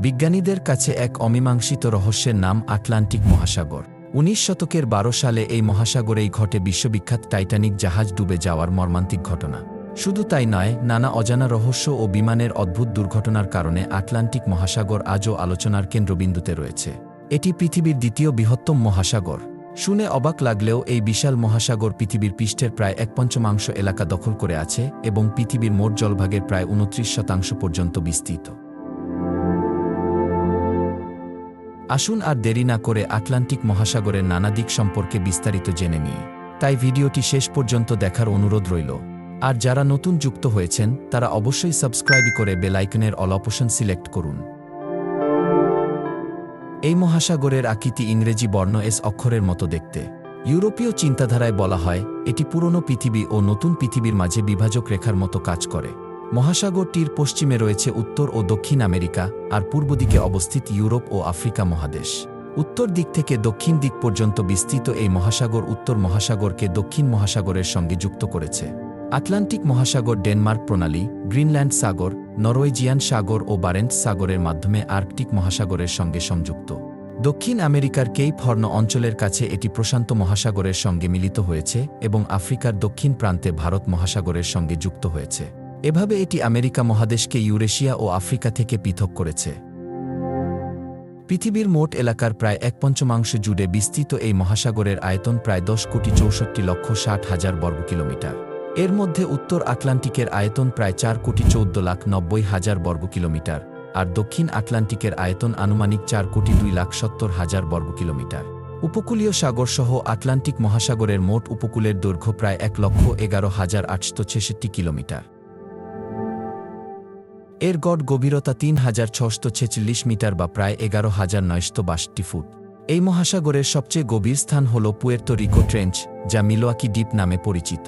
বিজ্ঞানীদের কাছে এক অমীমাংসিত রহস্যের নাম আটলান্টিক মহাসাগর। উনিশ শতকের বারো সালে এই মহাসাগরেই ঘটে বিশ্ববিখ্যাত টাইটানিক জাহাজ ডুবে যাওয়ার মর্মান্তিক ঘটনা। শুধু তাই নয়, নানা অজানা রহস্য ও বিমানের অদ্ভুত দুর্ঘটনার কারণে আটলান্টিক মহাসাগর আজও আলোচনার কেন্দ্রবিন্দুতে রয়েছে। এটি পৃথিবীর দ্বিতীয় বৃহত্তম মহাসাগর। শুনে অবাক লাগলেও এই বিশাল মহাসাগর পৃথিবীর পৃষ্ঠের প্রায় এক পঞ্চমাংশ এলাকা দখল করে আছে এবং পৃথিবীর মোট জলভাগের প্রায় উনত্রিশ শতাংশ পর্যন্ত বিস্তৃত। আসুন আর দেরি না করে আটলান্টিক মহাসাগরের নানা দিক সম্পর্কে বিস্তারিত জেনে নিই। তাই ভিডিওটি শেষ পর্যন্ত দেখার অনুরোধ রইল। আর যারা নতুন যুক্ত হয়েছেন, তারা অবশ্যই সাবস্ক্রাইব করে বেলাইকনের অল অপশন সিলেক্ট করুন। এই মহাসাগরের আকৃতি ইংরেজি বর্ণ এস অক্ষরের মতো দেখতে। ইউরোপীয় চিন্তাধারায় বলা হয়, এটি পুরনো পৃথিবী ও নতুন পৃথিবীর মাঝে বিভাজক রেখার মতো কাজ করে। মহাসাগরটির পশ্চিমে রয়েছে উত্তর ও দক্ষিণ আমেরিকা, আর পূর্ব দিকে অবস্থিত ইউরোপ ও আফ্রিকা মহাদেশ। উত্তর দিক থেকে দক্ষিণ দিক পর্যন্ত বিস্তৃত এই মহাসাগর উত্তর মহাসাগরকে দক্ষিণ মহাসাগরের সঙ্গে যুক্ত করেছে। আটলান্টিক মহাসাগর ডেনমার্ক প্রণালী, গ্রিনল্যান্ড সাগর, নরওয়েজিয়ান সাগর ও বারেন্ট সাগরের মাধ্যমে আর্কটিক মহাসাগরের সঙ্গে সংযুক্ত। দক্ষিণ আমেরিকার কেইপ হর্ন অঞ্চলের কাছে এটি প্রশান্ত মহাসাগরের সঙ্গে মিলিত হয়েছে এবং আফ্রিকার দক্ষিণ প্রান্তে ভারত মহাসাগরের সঙ্গে যুক্ত হয়েছে। এভাবে এটি আমেরিকা মহাদেশকে ইউরেশিয়া ও আফ্রিকা থেকে পৃথক করেছে। পৃথিবীর মোট এলাকার প্রায় এক পঞ্চমাংশ জুড়ে বিস্তৃত এই মহাসাগরের আয়তন প্রায় দশ কোটি চৌষট্টি লক্ষ ষাট হাজার বর্গ কিলোমিটার এর মধ্যে উত্তর আটলান্টিকের আয়তন প্রায় চার কোটি চৌদ্দ লাখ নব্বই হাজার বর্গ কিলোমিটার আর দক্ষিণ আটলান্টিকের আয়তন আনুমানিক চার কোটি দুই লাখ সত্তর হাজার বর্গ কিলোমিটার উপকূলীয় সাগর সহ আটলান্টিক মহাসাগরের মোট উপকূলের দৈর্ঘ্য প্রায় এক লক্ষ এগারো হাজার আটশো ছেষট্টি কিলোমিটার। এর গড় গভীরতা তিন হাজার ছশো ছেচল্লিশ মিটার বা প্রায় এগারো হাজার নয়শো বাষট্টি ফুট। এই মহাসাগরের সবচেয়ে গভীর স্থান হল পুয়ের্তো রিকো ট্রেঞ্চ, যা মিলোয়াকি দ্বীপ নামে পরিচিত।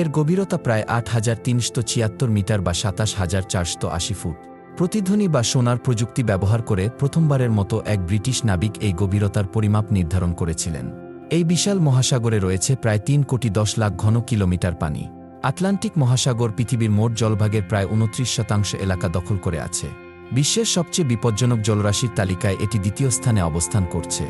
এর গভীরতা প্রায় আট হাজার তিনশো ছিয়াত্তর মিটার বা সাতাশ হাজার চারশো আশি ফুট। প্রতিধ্বনি বা সোনার প্রযুক্তি ব্যবহার করে প্রথমবারের মতো এক ব্রিটিশ নাবিক এই গভীরতার পরিমাপ নির্ধারণ করেছিলেন। এই বিশাল মহাসাগরে রয়েছে প্রায় তিন কোটি দশ লাখ ঘন কিলোমিটার পানি। আটলান্টিক মহাসাগর পৃথিবীর মোট জলভাগের প্রায় উনত্রিশ শতাংশ এলাকা দখল করে আছে। বিশ্বের সবচেয়ে বিপজ্জনক জলরাশির তালিকায় এটি দ্বিতীয় স্থানে অবস্থান করছে।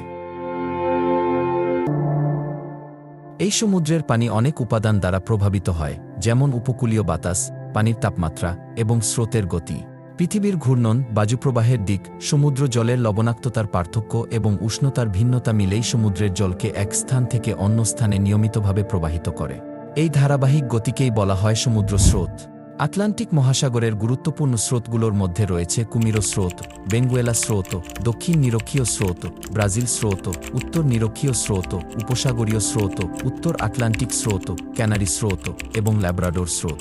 এই সমুদ্রের পানি অনেক উপাদান দ্বারা প্রভাবিত হয়, যেমন উপকূলীয় বাতাস, পানির তাপমাত্রা, এবং স্রোতের গতি। পৃথিবীর ঘূর্ণন বাজুপ্রবাহের দিক, সমুদ্র জলের লবণাক্ততার পার্থক্য এবং উষ্ণতার ভিন্নতা মিলেই সমুদ্রের জলকে এক স্থান থেকে অন্য স্থানে নিয়মিতভাবে প্রবাহিত করে। এই ধারাবাহিক গতিকেই বলা হয় সমুদ্র স্রোত। আটলান্টিক মহাসাগরের গুরুত্বপূর্ণ স্রোতগুলোর মধ্যে রয়েছে কুমিরো স্রোত, বেঙ্গুয়েলা স্রোত, দক্ষিণ নিরক্ষীয় স্রোত, ব্রাজিল স্রোত, উত্তর নিরক্ষীয় স্রোত, উপসাগরীয় স্রোত, উত্তর আটলান্টিক স্রোত, ক্যানারি স্রোত এবং ল্যাব্রাডোর স্রোত।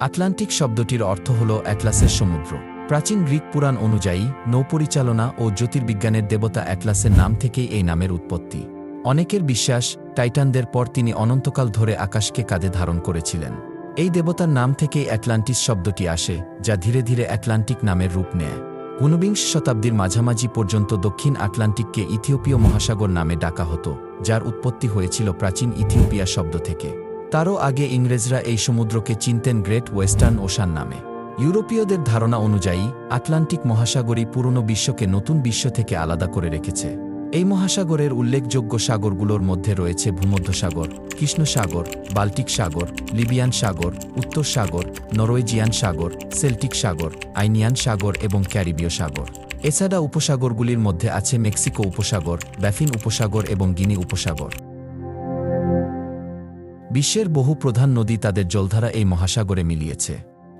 আটলান্টিক শব্দটির অর্থ হল অ্যাটলাসের সমুদ্র। প্রাচীন গ্রিক পুরাণ অনুযায়ী নৌপরিচালনা ও জ্যোতির্বিজ্ঞানের দেবতা অ্যাটলাসের নাম থেকেই এই নামের উৎপত্তি। অনেকের বিশ্বাস, টাইটানদের পর তিনি অনন্তকাল ধরে আকাশকে কাঁধে ধারণ করেছিলেন। এই দেবতার নাম থেকেই অ্যাটলান্টিস শব্দটি আসে, যা ধীরে ধীরে অ্যাটলান্টিক নামের রূপ নেয়। ঊনবিংশ শতাব্দীর মাঝামাঝি পর্যন্ত দক্ষিণ আটলান্টিককে ইথিওপীয় মহাসাগর নামে ডাকা হতো, যার উৎপত্তি হয়েছিল প্রাচীন ইথিওপিয়া শব্দ থেকে। তারও আগে ইংরেজরা এই সমুদ্রকে চিনতেন গ্রেট ওয়েস্টার্ন ওশান নামে। ইউরোপীয়দের ধারণা অনুযায়ী, আটলান্টিক মহাসাগরই পুরনো বিশ্বকে নতুন বিশ্ব থেকে আলাদা করে রেখেছে। এই মহাসাগরের উল্লেখযোগ্য সাগরগুলোর মধ্যে রয়েছে ভূমধ্যসাগর কৃষ্ণ সাগর বাল্টিক সাগর, লিবিয়ান সাগর, উত্তর সাগর, নরওয়েজিয়ান সাগর, সেল্টিক সাগর, আইনিয়ান সাগর এবং ক্যারিবীয় সাগর। এছাড়া উপসাগরগুলির মধ্যে আছে মেক্সিকো উপসাগর, ব্যাফিন উপসাগর এবং গিনি উপসাগর। বিশ্বের বহু প্রধান নদী তাদের জলধারা এই মহাসাগরে মিলিয়েছে।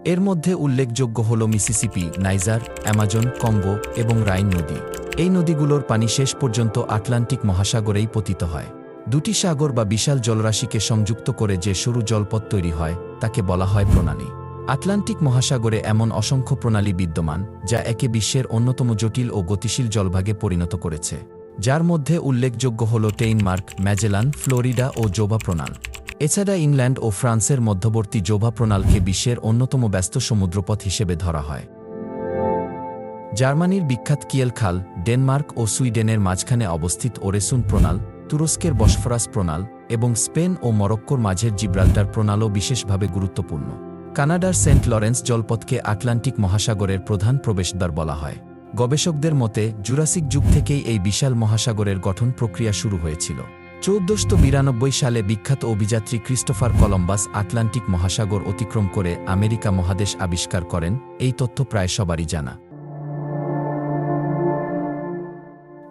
এর মধ্যে উল্লেখযোগ্য হল মিসিসিপি, নাইজার, অ্যামাজন কঙ্গো এবং রাইন নদী। এই নদীগুলোর পানি শেষ পর্যন্ত আটলান্টিক মহাসাগরেই পতিত হয়। দুটি সাগর বা বিশাল জলরাশিকে সংযুক্ত করে যে সরু জলপথ তৈরি হয়, তাকে বলা হয় প্রণালী। আটলান্টিক মহাসাগরে এমন অসংখ্য প্রণালী বিদ্যমান, যা একে বিশ্বের অন্যতম জটিল ও গতিশীল জলভাগে পরিণত করেছে। যার মধ্যে উল্লেখযোগ্য হল টেইনমার্ক ম্যাজেলান, ফ্লোরিডা ও জোভা প্রণাল। এছাড়া ইংল্যান্ড ও ফ্রান্সের মধ্যবর্তী জোভা প্রণালকে বিশ্বের অন্যতম ব্যস্ত সমুদ্রপথ হিসেবে ধরা হয়। জার্মানির বিখ্যাত কিয়েল খাল ডেনমার্ক ও সুইডেনের মাঝখানে অবস্থিত ওরেসুন প্রণাল, তুরস্কের বসফরাস প্রণাল এবং স্পেন ও মরক্কোর মাঝের জিব্রাল্টার প্রণালও বিশেষভাবে গুরুত্বপূর্ণ। কানাডার সেন্ট লরেন্স জলপথকে আটলান্টিক মহাসাগরের প্রধান প্রবেশদ্বার বলা হয়। গবেষকদের মতে, জুরাসিক যুগ থেকেই এই বিশাল মহাসাগরের গঠন প্রক্রিয়া শুরু হয়েছিল। চৌদ্দশত বিরানব্বই সালে বিখ্যাত অভিযাত্রী ক্রিস্টোফার কলম্বাস আটলান্টিক মহাসাগর অতিক্রম করে আমেরিকা মহাদেশ আবিষ্কার করেন, এই তথ্য প্রায় সবারই জানা।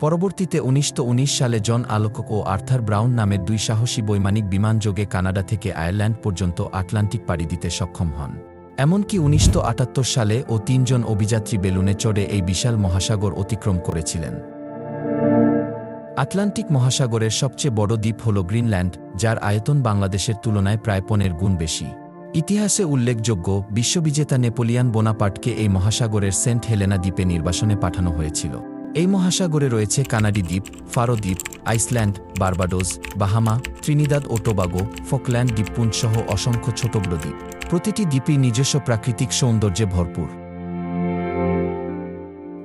পরবর্তীতে উনিশশো উনিশ সালে জন আলোকক ও আর্থার ব্রাউন নামের দুই সাহসী বৈমানিক বিমানযোগে কানাডা থেকে আয়ারল্যান্ড পর্যন্ত আটলান্টিক পাড়ি দিতে সক্ষম হন। এমনকি উনিশশো আটাত্তর সালে ও তিনজন অভিযাত্রী বেলুনে চড়ে এই বিশাল মহাসাগর অতিক্রম করেছিলেন। আটলান্টিক মহাসাগরের সবচেয়ে বড় দ্বীপ হল গ্রিনল্যান্ড, যার আয়তন বাংলাদেশের তুলনায় প্রায় পনেরো গুণ বেশি। ইতিহাসে উল্লেখযোগ্য, বিশ্ববিজেতা নেপোলিয়ান বোনাপাটকে এই মহাসাগরের সেন্ট হেলেনা দ্বীপে নির্বাসনে পাঠানো হয়েছিল। এই মহাসাগরে রয়েছে কানাডি দ্বীপ, ফারো দ্বীপ, আইসল্যান্ড, বার্বাডোস, বাহামা, ত্রিনিদাদ ও টোবাগো, ফকল্যান্ড দ্বীপপুঞ্জ সহ অসংখ্য ছোট বড় দ্বীপ। প্রতিটি দ্বীপই নিজস্ব প্রাকৃতিক সৌন্দর্যে ভরপুর।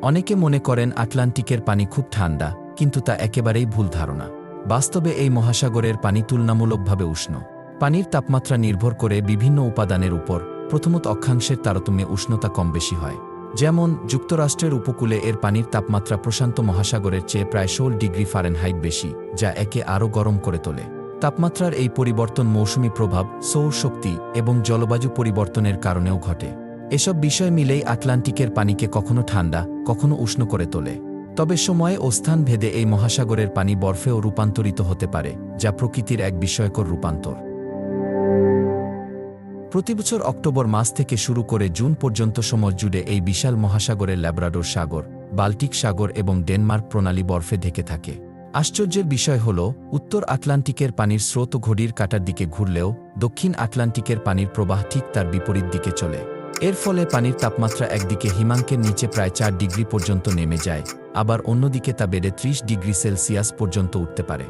অনেকে মনে করেন আটলান্টিকের পানি খুব ঠান্ডা, কিন্তু তা একেবারেই ভুল ধারণা। বাস্তবে এই মহাসাগরের পানি তুলনামূলকভাবে উষ্ণ। পানির তাপমাত্রা নির্ভর করে বিভিন্ন উপাদানের উপর, প্রথমত অক্ষাংশের তারতম্যে উষ্ণতা কম বেশি হয়। যেমন, যুক্তরাষ্ট্রের উপকূলে এর পানির তাপমাত্রা প্রশান্ত মহাসাগরের চেয়ে প্রায় ষোল ডিগ্রি ফারেনহাইট বেশি, যা একে আরও গরম করে তোলে। তাপমাত্রার এই পরিবর্তন মৌসুমি প্রভাব, সৌর শক্তি এবং জলবায়ু পরিবর্তনের কারণেও ঘটে। এসব বিষয় মিলেই আটলান্টিকের পানিকে কখনো ঠান্ডা, কখনো উষ্ণ করে তোলে। তবে সময় ও স্থান ভেদে এই মহাসাগরের পানি বরফেও রূপান্তরিত হতে পারে, যা প্রকৃতির এক বিস্ময়কর রূপান্তর। প্রতিবছর অক্টোবর মাস থেকে শুরু করে জুন পর্যন্ত সময় জুড়ে এই বিশাল মহাসাগরের ল্যাব্রাডোর সাগর, বাল্টিক সাগর এবং ডেনমার্ক প্রণালী বরফে ঢেকে থাকে। আশ্চর্যের বিষয় হল, উত্তর আটলান্টিকের পানির স্রোত ঘড়ির কাটার দিকে ঘুরলেও দক্ষিণ আটলান্টিকের পানির প্রবাহ ঠিক তার বিপরীত দিকে চলে। এর ফলে পানির তাপমাত্রা একদিকে হিমাঙ্কের নিচে প্রায় চার ডিগ্রি পর্যন্ত নেমে যায়, আবার অন্যদিকে তা বেড়ে ত্রিশ ডিগ্রি সেলসিয়াস পর্যন্ত উঠতে পারে।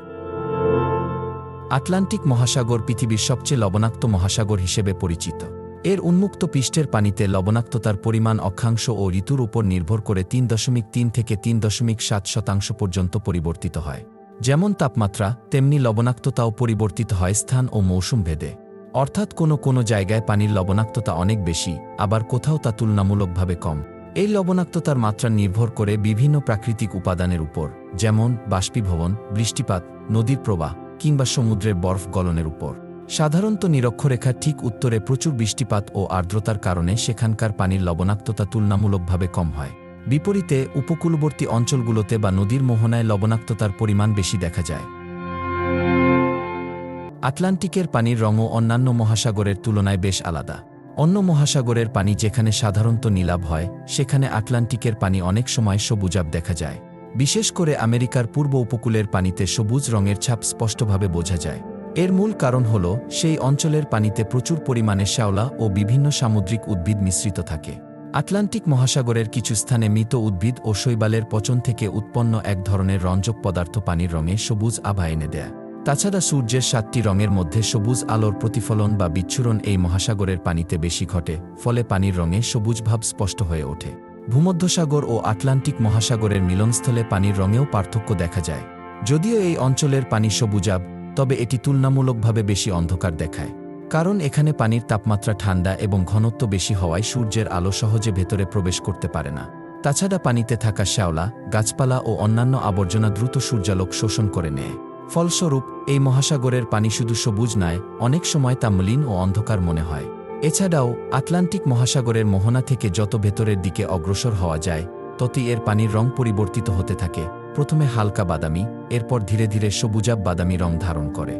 আটলান্টিক মহাসাগর পৃথিবীর সবচেয়ে লবণাক্ত মহাসাগর হিসেবে পরিচিত। এর উন্মুক্ত পৃষ্ঠের পানিতে লবণাক্ততার পরিমাণ অক্ষাংশ ও ঋতুর উপর নির্ভর করে তিন দশমিক তিন থেকে তিন দশমিক সাত শতাংশ পর্যন্ত পরিবর্তিত হয়। যেমন তাপমাত্রা, তেমনি লবণাক্ততাও পরিবর্তিত হয় স্থান ও মৌসুম ভেদে। অর্থাৎ কোনো কোনো জায়গায় পানির লবণাক্ততা অনেক বেশি, আবার কোথাও তা তুলনামূলকভাবে কম। এই লবণাক্ততার মাত্রা নির্ভর করে বিভিন্ন প্রাকৃতিক উপাদানের উপর, যেমন বাষ্পীভবন, বৃষ্টিপাত, নদীর প্রবাহ কিংবা সমুদ্রের বরফ গলনের উপর। সাধারণত নিরক্ষরেখার ঠিক উত্তরে প্রচুর বৃষ্টিপাত ও আর্দ্রতার কারণে সেখানকার পানির লবণাক্ততা তুলনামূলকভাবে কম হয়। বিপরীতে, উপকূলবর্তী অঞ্চলগুলোতে বা নদীর মোহনায় লবণাক্ততার পরিমাণ বেশি দেখা যায়। আটলান্টিকের পানির রঙও অন্যান্য মহাসাগরের তুলনায় বেশ আলাদা। অন্য মহাসাগরের পানি যেখানে সাধারণত নীলাভ হয়, সেখানে আটলান্টিকের পানি অনেক সময় সবুজাব দেখা যায়। বিশেষ করে আমেরিকার পূর্ব উপকূলের পানিতে সবুজ রঙের ছাপ স্পষ্টভাবে বোঝা যায়। এর মূল কারণ হল, সেই অঞ্চলের পানিতে প্রচুর পরিমাণে শ্যাওলা ও বিভিন্ন সামুদ্রিক উদ্ভিদ মিশ্রিত থাকে। আটলান্টিক মহাসাগরের কিছু স্থানে মৃত উদ্ভিদ ও শৈবালের পচন থেকে উৎপন্ন এক ধরনের রঞ্জক পদার্থ পানির রঙে সবুজ আভা এনে দেয়। তাছাড়া সূর্যের সাতটি রঙের মধ্যে সবুজ আলোর প্রতিফলন বা বিচ্ছুরণ এই মহাসাগরের পানিতে বেশি ঘটে, ফলে পানির রঙে সবুজ ভাব স্পষ্ট হয়ে ওঠে। ভূমধ্যসাগর ও আটলান্টিক মহাসাগরের মিলনস্থলে পানির রঙেও পার্থক্য দেখা যায়। যদিও এই অঞ্চলের পানি সবুজাব তবে এটি তুলনামূলকভাবে বেশি অন্ধকার দেখায়। কারণ এখানে পানির তাপমাত্রা ঠান্ডা এবং ঘনত্ব বেশি হওয়ায় সূর্যের আলো সহজে ভেতরে প্রবেশ করতে পারে না। তাছাড়া পানিতে থাকা শ্যাওলা, গাছপালা ও অন্যান্য আবর্জনা দ্রুত সূর্যালোক শোষণ করে নেয়। ফলস্বরূপ, এই মহাসাগরের পানি শুধু সবুজ নয়, অনেক সময় তা মলিন ও অন্ধকার মনে হয়। এছাড়াও, আটলান্টিক মহাসাগরের মোহনা থেকে যত ভেতরের দিকে অগ্রসর হওয়া যায়, ততই এর পানির রং পরিবর্তিত হতে থাকে। প্রথমে হালকা বাদামি, এরপর ধীরে ধীরে সবুজাব বাদামি রং ধারণ করে।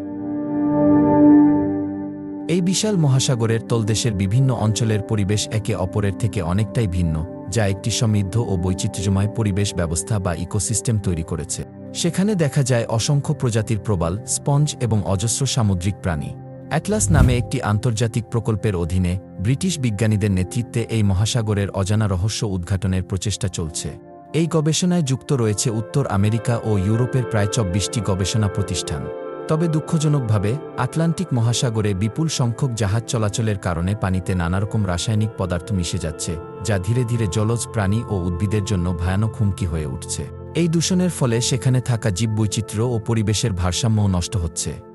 এই বিশাল মহাসাগরের তলদেশের বিভিন্ন অঞ্চলের পরিবেশ একে অপরের থেকে অনেকটাই ভিন্ন, যা একটি সমৃদ্ধ ও বৈচিত্র্যময় পরিবেশ ব্যবস্থা বা ইকোসিস্টেম তৈরি করেছে। সেখানে দেখা যায় অসংখ্য প্রজাতির প্রবাল, স্পঞ্জ এবং অজস্র সামুদ্রিক প্রাণী। অ্যাটলাস নামে একটি আন্তর্জাতিক প্রকল্পের অধীনে ব্রিটিশ বিজ্ঞানীদের নেতৃত্বে এই মহাসাগরের অজানা রহস্য উদ্ঘাটনের প্রচেষ্টা চলছে। এই গবেষণায় যুক্ত রয়েছে উত্তর আমেরিকা ও ইউরোপের প্রায় চব্বিশটি গবেষণা প্রতিষ্ঠান। তবে দুঃখজনকভাবে, আটলান্টিক মহাসাগরে বিপুল সংখ্যক জাহাজ চলাচলের কারণে পানিতে নানারকম রাসায়নিক পদার্থ মিশে যাচ্ছে, যা ধীরে ধীরে জলজ প্রাণী ও উদ্ভিদের জন্য ভয়ানক হুমকি হয়ে উঠছে। এই দূষণের ফলে সেখানে থাকা জীববৈচিত্র্য ও পরিবেশের ভারসাম্যও নষ্ট হচ্ছে।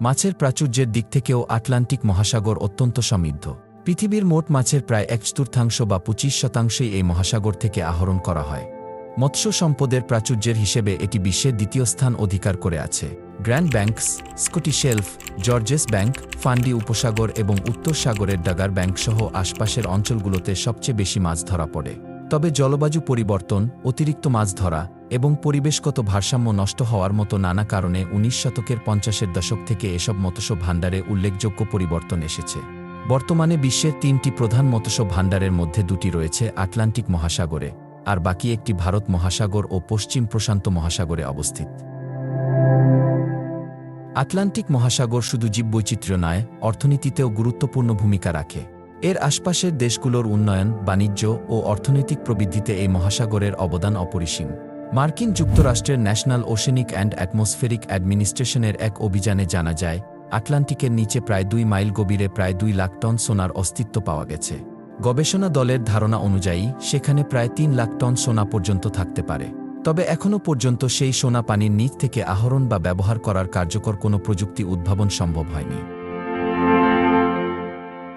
মাছের প্রাচুর্যের দিক থেকেও আটলান্টিক মহাসাগর অত্যন্ত সমৃদ্ধ। পৃথিবীর মোট মাছের প্রায় এক চতুর্থাংশ বা পঁচিশ শতাংশই এই মহাসাগর থেকে আহরণ করা হয়। মৎস্য সম্পদের প্রাচুর্যের হিসেবে এটি বিশ্বের দ্বিতীয় স্থান অধিকার করে আছে। Grand Banks Scotian Shelf Georges Bank, Fundy উপসাগর এবং উত্তর সাগরের ডাগার ব্যাংক সহ আশপাশের অঞ্চলগুলোতে সবচেয়ে বেশি মাছ ধরা পড়ে। তবে জলবায়ু পরিবর্তন, অতিরিক্ত মাছ ধরা এবং পরিবেশগত ভারসাম্য নষ্ট হওয়ার মতো নানা কারণে উনিশ শতকের পঞ্চাশের দশক থেকে এসব মৎস্য ভাণ্ডারে উল্লেখযোগ্য পরিবর্তন এসেছে। বর্তমানে বিশ্বের তিনটি প্রধান মৎস্য ভাণ্ডারের মধ্যে দুটি রয়েছে আটলান্টিক মহাসাগরে, আর বাকি একটি ভারত মহাসাগর ও পশ্চিম প্রশান্ত মহাসাগরে অবস্থিত। আটলান্টিক মহাসাগর শুধু জীববৈচিত্র্য নয়, অর্থনীতিতেও গুরুত্বপূর্ণ ভূমিকা রাখে। এর আশপাশের দেশগুলোর উন্নয়ন, বাণিজ্য ও অর্থনৈতিক প্রবৃদ্ধিতে এই মহাসাগরের অবদান অপরিসীম। মার্কিন যুক্তরাষ্ট্রের ন্যাশনাল ওশেনিক অ্যান্ড অ্যাটমসফেরিক অ্যাডমিনিস্ট্রেশনের এক অভিযানে জানা যায়, আটলান্টিকের নিচে প্রায় দুই মাইল গভীরে প্রায় দুই লাখ টন সোনার অস্তিত্ব পাওয়া গেছে। গবেষণা দলের ধারণা অনুযায়ী, সেখানে প্রায় তিন লাখ টন সোনা পর্যন্ত থাকতে পারে। তবে এখনও পর্যন্ত সেই সোনা পানির নিচ থেকে আহরণ বা ব্যবহার করার কার্যকর কোনো প্রযুক্তি উদ্ভাবন সম্ভব হয়নি।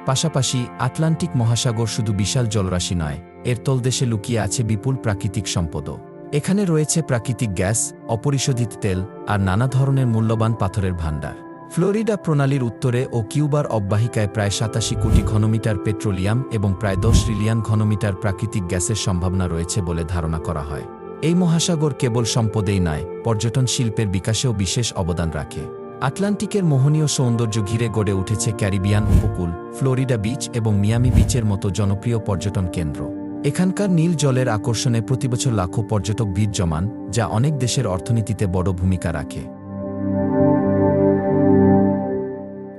পাশাপাশি, আটলান্টিক মহাসাগর শুধু বিশাল জলরাশি নয়, এর তলদেশে লুকিয়ে আছে বিপুল প্রাকৃতিক সম্পদও। এখানে রয়েছে প্রাকৃতিক গ্যাস, অপরিশোধিত তেল আর নানা ধরনের মূল্যবান পাথরের ভাণ্ডার। ফ্লোরিডা প্রণালীর উত্তরে ও কিউবার অববাহিকায় প্রায় সাতাশি কোটি ঘনমিটার পেট্রোলিয়াম এবং প্রায় দশ ট্রিলিয়ন ঘনমিটার প্রাকৃতিক গ্যাসের সম্ভাবনা রয়েছে বলে ধারণা করা হয়। এই মহাসাগর কেবল সম্পদেই নয়, পর্যটন শিল্পের বিকাশেও বিশেষ অবদান রাখে। আটলান্টিকের মোহনীয় সৌন্দর্য ঘিরে গড়ে উঠেছে ক্যারিবিয়ান উপকূল, ফ্লোরিডা বিচ এবং মিয়ামি বিচের মতো জনপ্রিয় পর্যটন কেন্দ্র। এখানকার নীল জলের আকর্ষণে প্রতিবছর লাখো পর্যটক ভিড় জমান যা অনেক দেশের অর্থনীতিতে বড় ভূমিকা রাখে।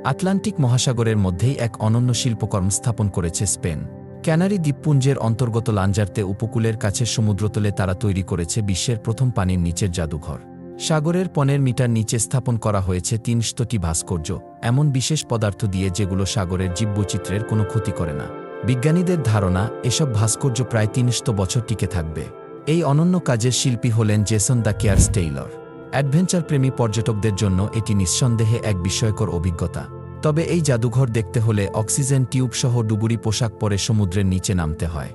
আটলান্টিক মহাসাগরের মধ্যেই এক অনন্য শিল্পকর্ম স্থাপন করেছে স্পেন। ক্যানারি দ্বীপপুঞ্জের অন্তর্গত লাঞ্জার্তে উপকূলের কাছে সমুদ্রতলে তারা তৈরি করেছে বিশ্বের প্রথম পানির নিচের জাদুঘর। সাগরের পনেরো মিটার নিচে স্থাপন করা হয়েছে তিনশতটি ভাস্কর্য, এমন বিশেষ পদার্থ দিয়ে যেগুলো সাগরের জীববৈচিত্র্যের কোনো ক্ষতি করে না। বিজ্ঞানীদের ধারণা, এসব ভাস্কর্য প্রায় তিনশত বছর টিকে থাকবে। এই অনন্য কাজের শিল্পী হলেন Jason de Caires Taylor. Adventure প্রেমী পর্যটকদের জন্য এটি নিঃসন্দেহে এক বিস্ময়কর অভিজ্ঞতা। তবে এই জাদুঘর দেখতে হলে অক্সিজেন টিউব সহ ডুবুরি পোশাক পরে সমুদ্রের নিচে নামতে হয়।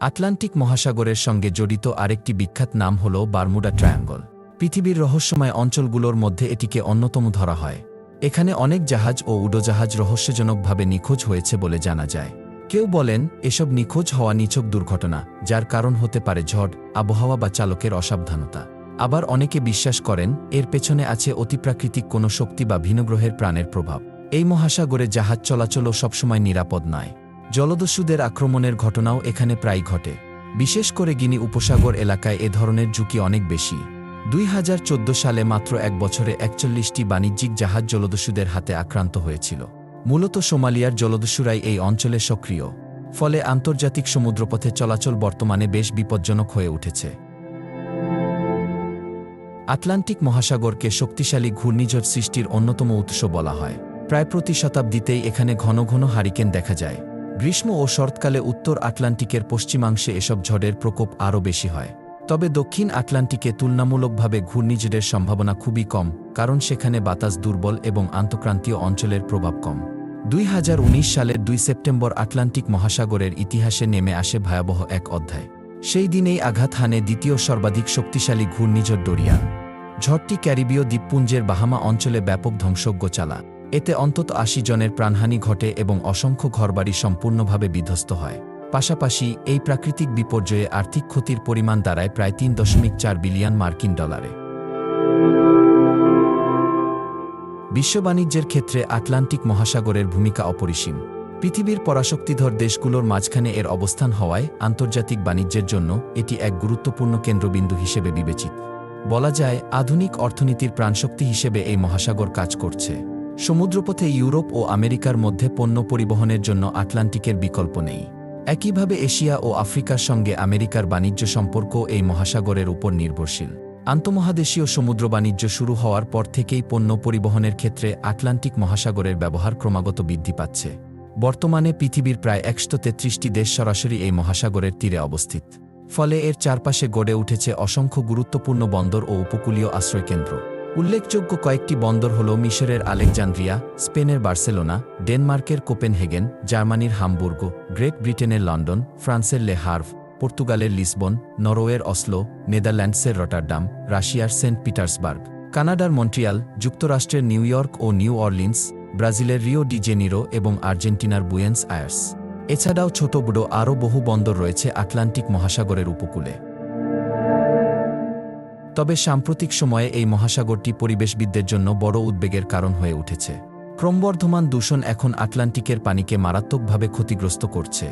আটলান্টিক মহাসাগরের সঙ্গে জড়িত আরেকটি বিখ্যাত নাম হল বারমুডা ট্রায়াঙ্গল। পৃথিবীর রহস্যময় অঞ্চলগুলোর মধ্যে এটিকে অন্যতম ধরা হয়। এখানে অনেক জাহাজ ও উড়োজাহাজ রহস্যজনকভাবে নিখোঁজ হয়েছে বলে জানা যায়। কেউ বলেন, এসব নিখোঁজ হওয়া নিছক দুর্ঘটনা, যার কারণ হতে পারে ঝড়, আবহাওয়া বা চালকের অসাবধানতা। আবার অনেকে বিশ্বাস করেন, এর পেছনে আছে অতিপ্রাকৃতিক কোনো শক্তি বা ভিনগ্রহের প্রাণের প্রভাব। এই মহাসাগরে জাহাজ চলাচলও সবসময় নিরাপদ নয়। জলদস্যুদের আক্রমণের ঘটনাও এখানে প্রায় ঘটে। বিশেষ করে গিনি উপসাগর এলাকায় এ ধরনের ঝুঁকি অনেক বেশি। দুই হাজার চোদ্দ সালে মাত্র এক বছরে একচল্লিশটি বাণিজ্যিক জাহাজ জলদস্যুদের হাতে আক্রান্ত হয়েছিল। মূলত সোমালিয়ার জলদস্যুরাই এই অঞ্চলে সক্রিয়। ফলে আন্তর্জাতিক সমুদ্রপথে চলাচল বর্তমানে বেশ বিপজ্জনক হয়ে উঠেছে। আটলান্টিক মহাসাগরকে শক্তিশালী ঘূর্ণিঝড় সৃষ্টির অন্যতম উৎস বলা হয়। প্রায় প্রতি শতাব্দীতেই এখানে ঘন ঘন হারিকেন দেখা যায়। গ্রীষ্ম ও শরৎকালে উত্তর আটলান্টিকের পশ্চিমাংশে এসব ঝড়ের প্রকোপ আরও বেশি হয়। তবে দক্ষিণ আটলান্টিকে তুলনামূলকভাবে ঘূর্ণিঝড়ের সম্ভাবনা খুবই কম, কারণ সেখানে বাতাস দুর্বল এবং আন্তঃক্রান্তীয় অঞ্চলের প্রভাব কম। দুই হাজার উনিশ সালের দুই সেপ্টেম্বর আটলান্টিক মহাসাগরের ইতিহাসে নেমে আসে ভয়াবহ এক অধ্যায়। সেই দিনেই আঘাত হানে দ্বিতীয় সর্বাধিক শক্তিশালী ঘূর্ণিঝড় ডোরিয়ান। ঝড়টি ক্যারিবীয় দ্বীপপুঞ্জের বাহামা অঞ্চলে ব্যাপক ধ্বংসজ্ঞ চালা। এতে অন্তত আশি জনের প্রাণহানি ঘটে এবং অসংখ্য ঘরবাড়ি সম্পূর্ণভাবে বিধ্বস্ত হয়। পাশাপাশি, এই প্রাকৃতিক বিপর্যয়ে আর্থিক ক্ষতির পরিমাণ দাঁড়ায় প্রায় তিন দশমিক চার বিলিয়ন মার্কিন ডলারে। বিশ্ব বাণিজ্যের ক্ষেত্রে আটলান্টিক মহাসাগরের ভূমিকা অপরিসীম। পৃথিবীর পরাশক্তিধর দেশগুলোর মাঝখানে এর অবস্থান হওয়ায় আন্তর্জাতিক বাণিজ্যের জন্য এটি এক গুরুত্বপূর্ণ কেন্দ্রবিন্দু হিসেবে বিবেচিত। বলা যায়, আধুনিক অর্থনীতির প্রাণশক্তি হিসেবে এই মহাসাগর কাজ করছে। সমুদ্রপথে ইউরোপ ও আমেরিকার মধ্যে পণ্য পরিবহনের জন্য আটলান্টিকের বিকল্প নেই। একইভাবে এশিয়া ও আফ্রিকার সঙ্গে আমেরিকার বাণিজ্য সম্পর্ক এই মহাসাগরের উপর নির্ভরশীল। আন্তমহাদেশীয় সমুদ্র বাণিজ্য শুরু হওয়ার পর থেকেই পণ্য পরিবহনের ক্ষেত্রে আটলান্টিক মহাসাগরের ব্যবহার ক্রমাগত বৃদ্ধি পাচ্ছে। বর্তমানে পৃথিবীর প্রায় একশো তেত্রিশটি দেশ সরাসরি এই মহাসাগরের তীরে অবস্থিত। ফলে এর চারপাশে গড়ে উঠেছে অসংখ্য গুরুত্বপূর্ণ বন্দর ও উপকূলীয় আশ্রয়কেন্দ্র। উল্লেখযোগ্য কয়েকটি বন্দর হল মিশরের আলেকজান্দ্রিয়া, স্পেনের বার্সেলোনা, ডেনমার্কের কোপেনহেগেন, জার্মানির হামবুর্গ, গ্রেট ব্রিটেনের লন্ডন, ফ্রান্সের লে হার্ভ, পর্তুগালের লিসবন, নরওয়ের অসলো, নেদারল্যান্ডসের রটারডাম, রাশিয়ার সেন্ট পিটার্সবার্গ, কানাডার মন্ট্রিয়াল, যুক্তরাষ্ট্রের নিউ ইয়র্ক ও নিউ অরলিন্স, ব্রাজিলের রিও ডি জেনিরো এবং আর্জেন্টিনার বুয়েন্স আয়ার্স। এছাড়াও ছোট বড় আরও বহু বন্দর রয়েছে আটলান্টিক মহাসাগরের উপকূলে। তবে সাম্প্রতিক সময়ে এই মহাসাগরটি পরিবেশবিদদের জন্য বড় উদ্বেগের কারণ হয়ে উঠেছে। ক্রমবর্ধমান দূষণ এখন আটলান্টিকের পানিকে মারাত্মকভাবে ক্ষতিগ্রস্ত করছে।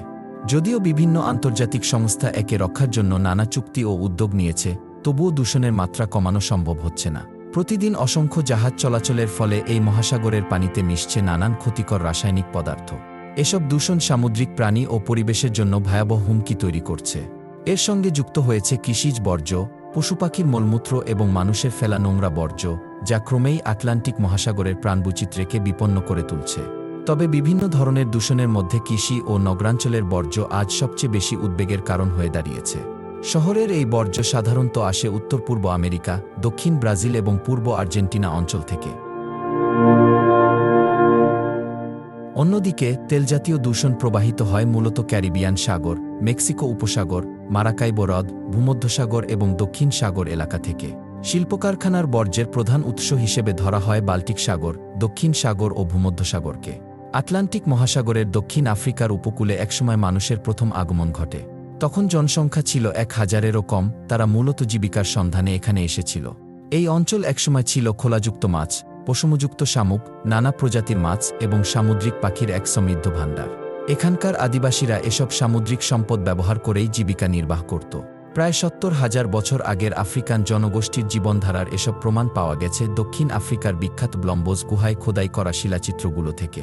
যদিও বিভিন্ন আন্তর্জাতিক সংস্থা একে রক্ষার জন্য নানা চুক্তি ও উদ্যোগ নিয়েছে, তবুও দূষণের মাত্রা কমানো সম্ভব হচ্ছে না। প্রতিদিন অসংখ্য জাহাজ চলাচলের ফলে এই মহাসাগরের পানিতে মিশছে নানান ক্ষতিকর রাসায়নিক পদার্থ। এসব দূষণ সামুদ্রিক প্রাণী ও পরিবেশের জন্য ভয়াবহ হুমকি তৈরি করছে। এর সঙ্গে যুক্ত হয়েছে কৃষিজ বর্জ্য পশুপাখির মলমূত্র এবং মানুষের ফেলা নোংরা বর্জ্য, যা ক্রমেই আটলান্টিক মহাসাগরের প্রাণবৈচিত্র্যকে বিপন্ন করে তুলছে। তবে বিভিন্ন ধরনের দূষণের মধ্যে কৃষি ও নগরাঞ্চলের বর্জ্য আজ সবচেয়ে বেশি উদ্বেগের কারণ হয়ে দাঁড়িয়েছে। শহরের এই বর্জ্য সাধারণত আসে উত্তর পূর্ব আমেরিকা, দক্ষিণ ব্রাজিল এবং পূর্ব আর্জেন্টিনা অঞ্চল থেকে। অন্যদিকে, তেলজাতীয় দূষণ প্রবাহিত হয় মূলত ক্যারিবিয়ান সাগর, মেক্সিকো উপসাগর, মারাকাইব হ্রদ, ভূমধ্যসাগর এবং দক্ষিণ সাগর এলাকা থেকে। শিল্পকারখানার বর্জ্যের প্রধান উৎস হিসেবে ধরা হয় বাল্টিক সাগর, দক্ষিণ সাগর ও ভূমধ্যসাগরকে। আটলান্টিক মহাসাগরের দক্ষিণ আফ্রিকার উপকূলে একসময় মানুষের প্রথম আগমন ঘটে। তখন জনসংখ্যা ছিল এক হাজারেরও কম, তারা মূলত জীবিকার সন্ধানে এখানে এসেছিল। এই অঞ্চল একসময় ছিল খোলাযুক্ত মাছ পশমযুক্ত শামুক, নানা প্রজাতির মাছ এবং সামুদ্রিক পাখির এক সমৃদ্ধ ভাণ্ডার। এখানকার আদিবাসীরা এসব সামুদ্রিক সম্পদ ব্যবহার করেই জীবিকা নির্বাহ করত। প্রায় সত্তর হাজার বছর আগের আফ্রিকান জনগোষ্ঠীর জীবনধারার এসব প্রমাণ পাওয়া গেছে দক্ষিণ আফ্রিকার বিখ্যাত ব্লম্বোজ গুহায় খোদাই করা শিলাচিত্রগুলো থেকে।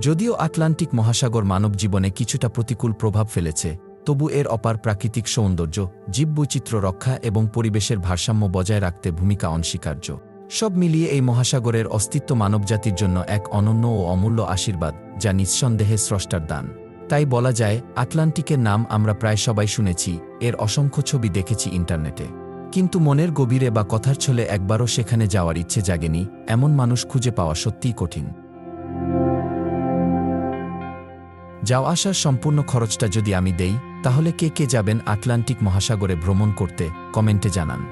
যদিও আটলান্টিক মহাসাগর মানব জীবনে কিছুটা প্রতিকূল প্রভাব ফেলেছে, তবু এর অপার প্রাকৃতিক সৌন্দর্য, জীববৈচিত্র্য রক্ষা এবং পরিবেশের ভারসাম্য বজায় রাখতে ভূমিকা অনস্বীকার্য। সব মিলিয়ে এই মহাসাগরের অস্তিত্ব মানবজাতির জন্য এক অনন্য ও অমূল্য আশীর্বাদ, যা নিঃসন্দেহে স্রষ্টার দান। তাই বলা যায়, আটলান্টিকের নাম আমরা প্রায় সবাই শুনেছি, এর অসংখ্য ছবি দেখেছি ইন্টারনেটে। কিন্তু মনের গভীরে বা কথার ছলে একবারও সেখানে যাওয়ার ইচ্ছে জাগেনি, এমন মানুষ খুঁজে পাওয়া সত্যিই কঠিন। যাও আসার সম্পূর্ণ খরচটা যদি আমি দেই, তাহলে কে কে যাবেন আটলান্টিক মহাসাগরে ভ্রমণ করতে, কমেন্টে জানান।